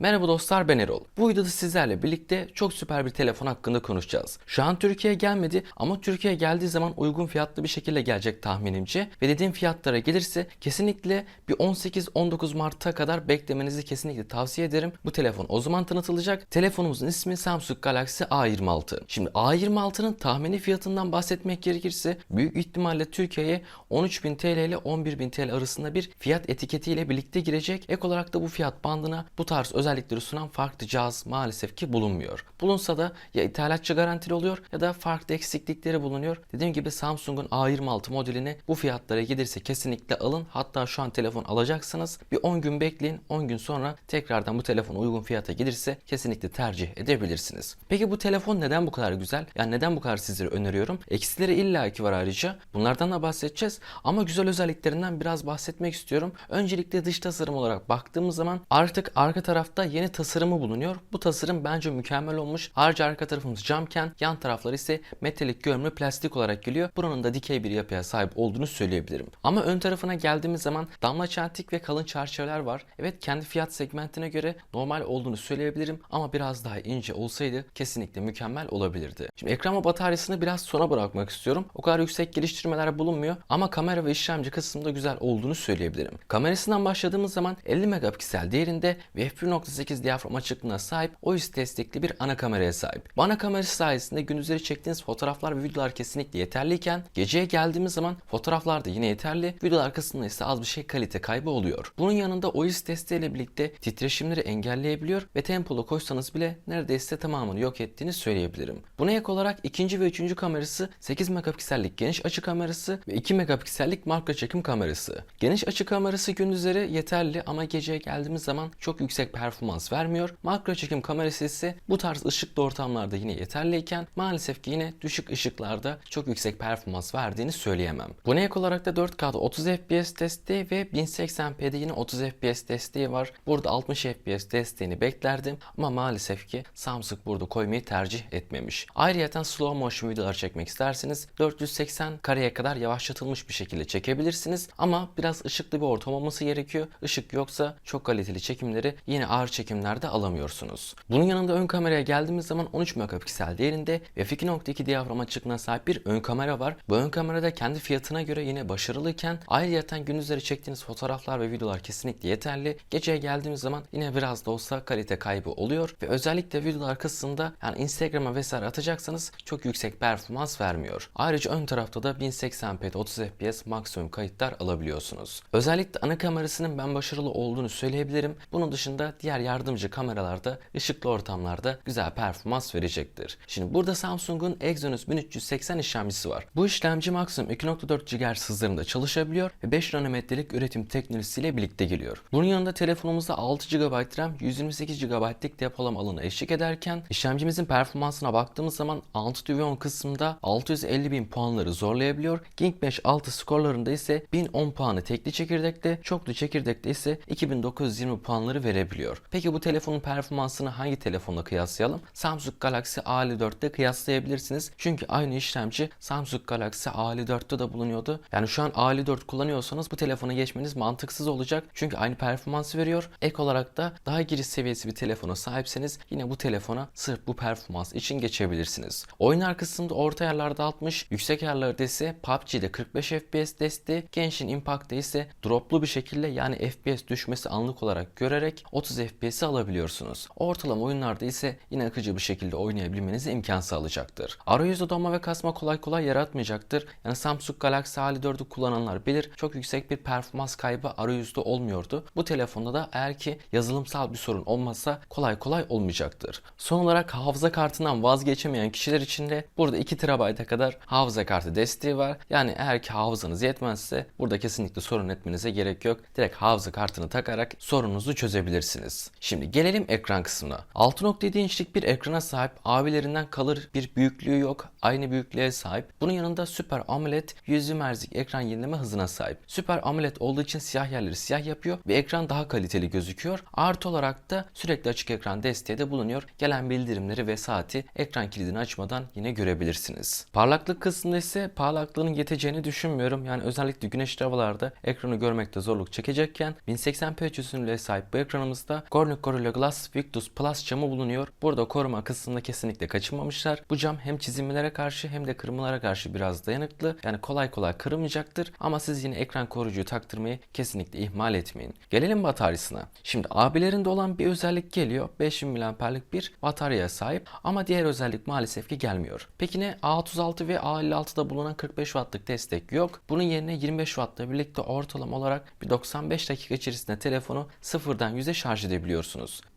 Merhaba dostlar ben Erol. Bu videoda sizlerle birlikte çok süper bir telefon hakkında konuşacağız. Şu an Türkiye'ye gelmedi ama Türkiye'ye geldiği zaman uygun fiyatlı bir şekilde gelecek tahminimce. Ve dediğim fiyatlara gelirse kesinlikle bir 18-19 Mart'a kadar beklemenizi kesinlikle tavsiye ederim. Bu telefon o zaman tanıtılacak. Telefonumuzun ismi Samsung Galaxy A26. Şimdi A26'nın tahmini fiyatından bahsetmek gerekirse büyük ihtimalle Türkiye'ye 13.000 TL ile 11.000 TL arasında bir fiyat etiketiyle birlikte girecek. Ek olarak da bu fiyat bandına bu tarz özellikleri sunan farklı cihaz maalesef ki bulunmuyor. Bulunsa da ya ithalatçı garantili oluyor ya da farklı eksiklikleri bulunuyor. Dediğim gibi Samsung'un A26 modelini bu fiyatlara gelirse kesinlikle alın. Hatta şu an telefon alacaksınız. Bir 10 gün bekleyin. 10 gün sonra tekrardan bu telefon uygun fiyata gelirse kesinlikle tercih edebilirsiniz. Peki bu telefon neden bu kadar güzel? Yani neden bu kadar sizlere öneriyorum? Eksileri illaki var ayrıca. Bunlardan da bahsedeceğiz. Ama güzel özelliklerinden biraz bahsetmek istiyorum. Öncelikle dış tasarım olarak baktığımız zaman artık arka tarafta yeni tasarımı bulunuyor. Bu tasarım bence mükemmel olmuş. Ayrıca arka tarafımız camken yan taraflar ise metalik görünümlü plastik olarak geliyor. Buranın da dikey bir yapıya sahip olduğunu söyleyebilirim. Ama ön tarafına geldiğimiz zaman damla çentik ve kalın çerçeveler var. Evet kendi fiyat segmentine göre normal olduğunu söyleyebilirim ama biraz daha ince olsaydı kesinlikle mükemmel olabilirdi. Şimdi ekran ve bataryasını biraz sona bırakmak istiyorum. O kadar yüksek geliştirmeler bulunmuyor ama kamera ve işlemci kısmında güzel olduğunu söyleyebilirim. Kamerasından başladığımız zaman 50 megapiksel değerinde ve f1.8 diyafram açıklığına sahip OIS destekli bir ana kameraya sahip. Bu ana kamerası sayesinde gündüzleri çektiğiniz fotoğraflar ve videolar kesinlikle yeterliyken geceye geldiğimiz zaman fotoğraflar da yine yeterli. Videolar kısmında ise az bir şey kalite kaybı oluyor. Bunun yanında OIS desteğiyle birlikte titreşimleri engelleyebiliyor ve tempolu koysanız bile neredeyse tamamını yok ettiğini söyleyebilirim. Buna ek olarak ikinci ve üçüncü kamerası 8 megapiksellik geniş açı kamerası ve 2 megapiksellik makro çekim kamerası. Geniş açı kamerası gündüzleri yeterli ama geceye geldiğimiz zaman çok yüksek performans vermiyor. Makro çekim kamerası ise bu tarz ışıklı ortamlarda yine yeterliyken maalesef ki yine düşük ışıklarda çok yüksek performans verdiğini söyleyemem. Buna ek olarak da 4K'da 30 FPS desteği ve 1080p'de yine 30 FPS desteği var. Burada 60 FPS desteğini beklerdim ama maalesef ki Samsung burada koymayı tercih etmemiş. Ayrıca slow motion videolar çekmek isterseniz 480 kareye kadar yavaşlatılmış bir şekilde çekebilirsiniz ama biraz ışıklı bir ortam olması gerekiyor. Işık yoksa çok kaliteli çekimleri yine ağır çekimlerde alamıyorsunuz. Bunun yanında ön kameraya geldiğimiz zaman 13 megapiksel değerinde ve f2.2 diyafram açıklığına sahip bir ön kamera var. Bu ön kamerada kendi fiyatına göre yine başarılıyken ayrıca gündüzleri çektiğiniz fotoğraflar ve videolar kesinlikle yeterli. Geceye geldiğimiz zaman yine biraz da olsa kalite kaybı oluyor ve özellikle videolar kısmında yani Instagram'a vesaire atacaksanız çok yüksek performans vermiyor. Ayrıca ön tarafta da 1080p'de 30 fps maksimum kayıtlar alabiliyorsunuz. Özellikle ana kamerasının ben başarılı olduğunu söyleyebilirim. Bunun dışında diğer yardımcı kameralarda ışıklı ortamlarda güzel performans verecektir. Şimdi burada Samsung'un Exynos 1380 işlemcisi var. Bu işlemci maksimum 2.4 GHz hızlarında çalışabiliyor ve 5 nanometrelik üretim teknolojisiyle birlikte geliyor. Bunun yanında telefonumuzda 6 GB RAM, 128 GB'lik depolama alanı eşlik ederken işlemcimizin performansına baktığımız zaman Antutu Vion kısmında 650 bin puanları zorlayabiliyor. Geekbench 6 skorlarında ise 1010 puanı tekli çekirdekte, çoklu çekirdekte ise 2920 puanları verebiliyor. Peki bu telefonun performansını hangi telefonla kıyaslayalım? Samsung Galaxy A54'te kıyaslayabilirsiniz. Çünkü aynı işlemci Samsung Galaxy A54'te de bulunuyordu. Yani şu an A54 kullanıyorsanız bu telefona geçmeniz mantıksız olacak. Çünkü aynı performansı veriyor. Ek olarak da daha giriş seviyesi bir telefona sahipseniz yine bu telefona sırf bu performans için geçebilirsiniz. Oyun kısmında orta yerlerde 60, yüksek yerlerde ise PUBG'de 45 FPS desteği, Genshin Impact'te ise droplu bir şekilde yani FPS düşmesi anlık olarak görerek 30 FPS'i alabiliyorsunuz. Ortalama oyunlarda ise yine akıcı bir şekilde oynayabilmenize imkan sağlayacaktır. Arayüzde donma ve kasma kolay kolay yaratmayacaktır. Yani Samsung Galaxy A54'ü kullananlar bilir çok yüksek bir performans kaybı arayüzde olmuyordu. Bu telefonda da eğer ki yazılımsal bir sorun olmazsa kolay kolay olmayacaktır. Son olarak hafıza kartından vazgeçemeyen kişiler için de burada 2 TB'a kadar hafıza kartı desteği var. Yani eğer ki hafızanız yetmezse burada kesinlikle sorun etmenize gerek yok. Direkt hafıza kartını takarak sorununuzu çözebilirsiniz. Şimdi gelelim ekran kısmına. 6.7 inçlik bir ekrana sahip abilerinden kalır bir büyüklüğü yok. Aynı büyüklüğe sahip. Bunun yanında Super AMOLED 120 Hz'lik ekran yenileme hızına sahip. Super AMOLED olduğu için siyah yerleri siyah yapıyor ve ekran daha kaliteli gözüküyor. Artı olarak da sürekli açık ekran desteği de bulunuyor. Gelen bildirimleri ve saati ekran kilidini açmadan yine görebilirsiniz. Parlaklık kısmında ise parlaklığının yeteceğini düşünmüyorum. Yani özellikle güneşli havalarda ekranı görmekte zorluk çekecekken 1080p çözünürlüğe sahip bu ekranımızda Corning Gorilla Glass Victus Plus camı bulunuyor. Burada koruma kısmında kesinlikle kaçınmamışlar. Bu cam hem çizilmelere karşı hem de kırılmalara karşı biraz dayanıklı. Yani kolay kolay kırılmayacaktır. Ama siz yine ekran koruyucuyu taktırmayı kesinlikle ihmal etmeyin. Gelelim bataryasına. Şimdi abilerinde olan bir özellik geliyor. 5000 mAh'lik bir bataryaya sahip ama diğer özellik maalesef ki gelmiyor. Peki ne? A36 ve A56'da bulunan 45 Watt'lık destek yok. Bunun yerine 25 Watt'la birlikte ortalama olarak bir 95 dakika içerisinde telefonu sıfırdan 100'e şarj edebiliyorsunuz.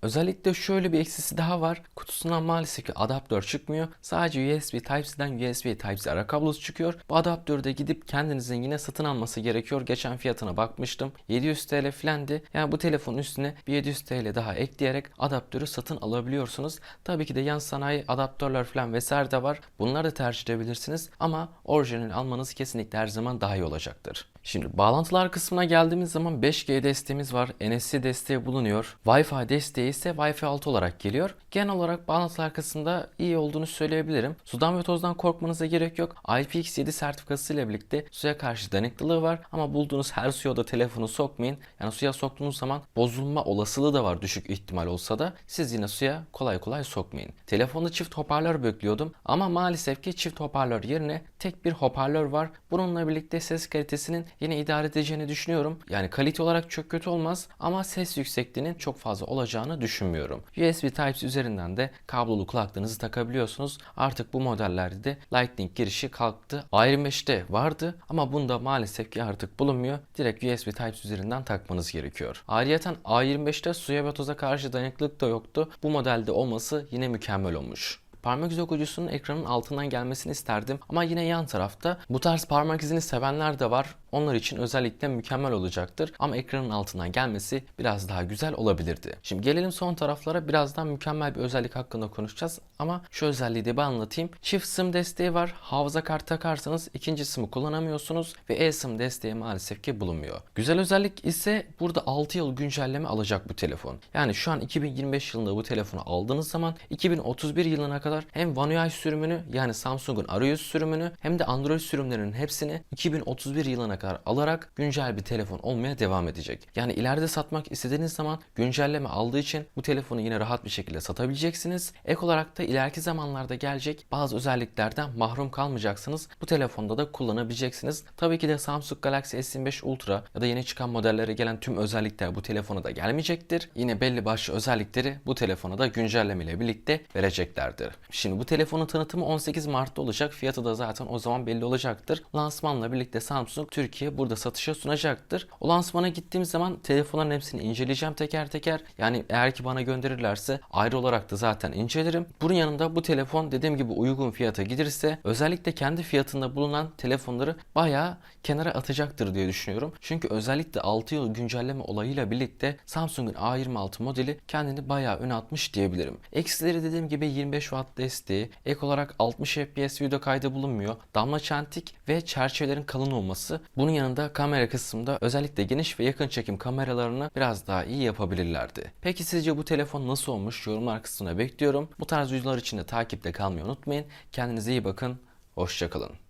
Özellikle şöyle bir eksisi daha var. Kutusundan maalesef ki adaptör çıkmıyor. Sadece USB Type-C'den USB Type-C ara kablosu çıkıyor. Bu adaptörü de gidip kendinizin yine satın alması gerekiyor. Geçen fiyatına bakmıştım. 700 TL filendi. Yani bu telefonun üstüne bir 700 TL daha ekleyerek adaptörü satın alabiliyorsunuz. Tabii ki de yan sanayi adaptörler falan vesaire de var. Bunları da tercih edebilirsiniz. Ama orijinal almanız kesinlikle her zaman daha iyi olacaktır. Şimdi bağlantılar kısmına geldiğimiz zaman 5G desteğimiz var. NFC desteği bulunuyor. Wi-Fi desteği ise Wi-Fi 6 olarak geliyor. Genel olarak bağlantılar kısmında iyi olduğunu söyleyebilirim. Sudan ve tozdan korkmanıza gerek yok. IPX7 sertifikası ile birlikte suya karşı dayanıklılığı var. Ama bulduğunuz her suya da telefonu sokmayın. Yani suya soktuğunuz zaman bozulma olasılığı da var düşük ihtimal olsa da siz yine suya kolay kolay sokmayın. Telefonda çift hoparlör bekliyordum ama maalesef ki çift hoparlör yerine tek bir hoparlör var. Bununla birlikte ses kalitesinin yine idare edeceğini düşünüyorum. Yani kalite olarak çok kötü olmaz ama ses yüksekliğinin çok fazla olacağını düşünmüyorum. USB Type-C üzerinden de kablolu kulaklığınızı takabiliyorsunuz. Artık bu modellerde de Lightning girişi kalktı. A25'te vardı ama bunda maalesef ki artık bulunmuyor. Direkt USB Type-C üzerinden takmanız gerekiyor. Ayrıyeten A25'te suya ve toza karşı dayanıklılık da yoktu. Bu modelde olması yine mükemmel olmuş. Parmak izi okuyucusunun ekranın altından gelmesini isterdim ama yine yan tarafta bu tarz parmak izini sevenler de var. Onlar için özellikle mükemmel olacaktır ama ekranın altından gelmesi biraz daha güzel olabilirdi. Şimdi gelelim son taraflara birazdan mükemmel bir özellik hakkında konuşacağız ama şu özelliği de bir anlatayım. Çift SIM desteği var. Hafıza kartı takarsanız ikinci SIM'i kullanamıyorsunuz ve eSIM desteği maalesef ki bulunmuyor. Güzel özellik ise burada 6 yıl güncelleme alacak bu telefon. Yani şu an 2025 yılında bu telefonu aldığınız zaman 2031 yılına kadar hem One UI sürümünü yani Samsung'un arayüz sürümünü hem de Android sürümlerinin hepsini 2031 yılına kadar alarak güncel bir telefon olmaya devam edecek. Yani ileride satmak istediğiniz zaman güncelleme aldığı için bu telefonu yine rahat bir şekilde satabileceksiniz. Ek olarak da ileriki zamanlarda gelecek bazı özelliklerden mahrum kalmayacaksınız. Bu telefonda da kullanabileceksiniz. Tabii ki de Samsung Galaxy S25 Ultra ya da yeni çıkan modellere gelen tüm özellikler bu telefona da gelmeyecektir. Yine belli başlı özellikleri bu telefona da güncelleme ile birlikte vereceklerdir. Şimdi bu telefonun tanıtımı 18 Mart'ta olacak. Fiyatı da zaten o zaman belli olacaktır. Lansmanla birlikte Samsung Türkiye burada satışa sunacaktır. O lansmana gittiğim zaman telefonların hepsini inceleyeceğim teker teker. Yani eğer ki bana gönderirlerse ayrı olarak da zaten incelerim. Bunun yanında bu telefon dediğim gibi uygun fiyata giderse özellikle kendi fiyatında bulunan telefonları bayağı kenara atacaktır diye düşünüyorum. Çünkü özellikle 6 yıl güncelleme olayıyla birlikte Samsung'un A26 modeli kendini bayağı öne atmış diyebilirim. Eksileri dediğim gibi 25 Watt desteği, ek olarak 60 FPS video kaydı bulunmuyor. Damla çentik ve çerçevelerin kalın olması. Bunun yanında kamera kısmında özellikle geniş ve yakın çekim kameralarını biraz daha iyi yapabilirlerdi. Peki sizce bu telefon nasıl olmuş? Yorumlar kısmına bekliyorum. Bu tarz videolar için de takipte kalmayı unutmayın. Kendinize iyi bakın. Hoşçakalın.